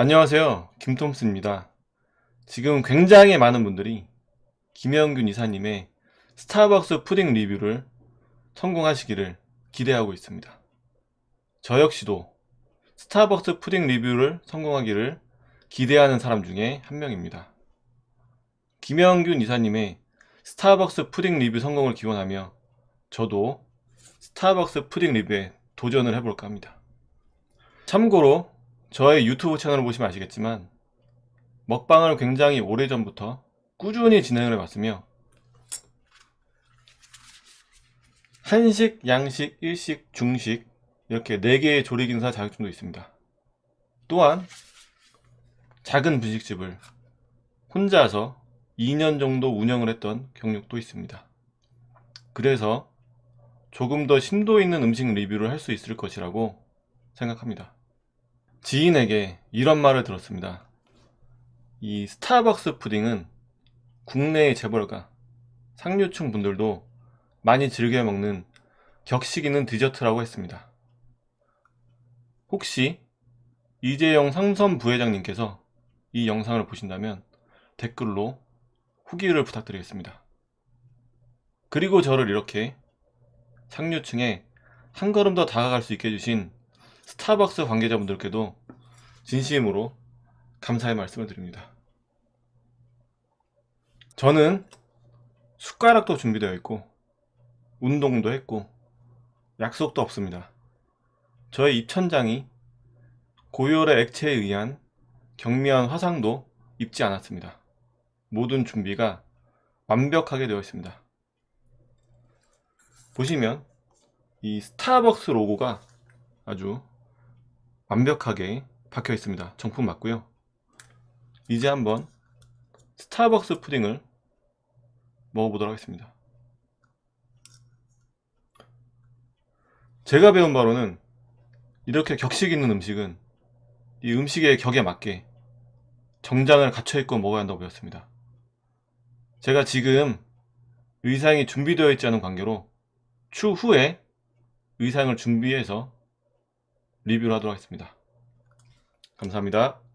안녕하세요. 김톰스입니다. 지금 굉장히 많은 분들이 김영균 이사님의 스타벅스 푸딩 리뷰를 성공하시기를 기대하고 있습니다. 저 역시도 스타벅스 푸딩 리뷰를 성공하기를 기대하는 사람 중에 한 명입니다. 김영균 이사님의 스타벅스 푸딩 리뷰 성공을 기원하며 저도 스타벅스 푸딩 리뷰에 도전을 해볼까 합니다. 참고로 저의 유튜브 채널을 보시면 아시겠지만 먹방을 굉장히 오래전부터 꾸준히 진행을 해왔으며 한식, 양식, 일식, 중식 이렇게 4개의 조리기능사 자격증도 있습니다. 또한 작은 분식집을 혼자서 2년 정도 운영을 했던 경력도 있습니다. 그래서 조금 더 심도 있는 음식 리뷰를 할 수 있을 것이라고 생각합니다. 지인에게 이런 말을 들었습니다. 이 스타벅스 푸딩은 국내의 재벌가, 상류층 분들도 많이 즐겨 먹는 격식 있는 디저트라고 했습니다. 혹시 이재영 삼선 부회장님께서 이 영상을 보신다면 댓글로 후기를 부탁드리겠습니다. 그리고 저를 이렇게 상류층에 한 걸음 더 다가갈 수 있게 해주신 스타벅스 관계자분들께도 진심으로 감사의 말씀을 드립니다. 저는 숟가락도 준비되어 있고, 운동도 했고, 약속도 없습니다. 저의 입천장이 고열의 액체에 의한 경미한 화상도 입지 않았습니다. 모든 준비가 완벽하게 되어 있습니다. 보시면 이 스타벅스 로고가 아주 완벽하게 박혀 있습니다. 정품 맞고요. 이제 한번 스타벅스 푸딩을 먹어보도록 하겠습니다. 제가 배운 바로는 이렇게 격식 있는 음식은 이 음식의 격에 맞게 정장을 갖춰 입고 먹어야 한다고 배웠습니다. 제가 지금 의상이 준비되어 있지 않은 관계로 추후에 의상을 준비해서 리뷰를 하도록 하겠습니다. 감사합니다.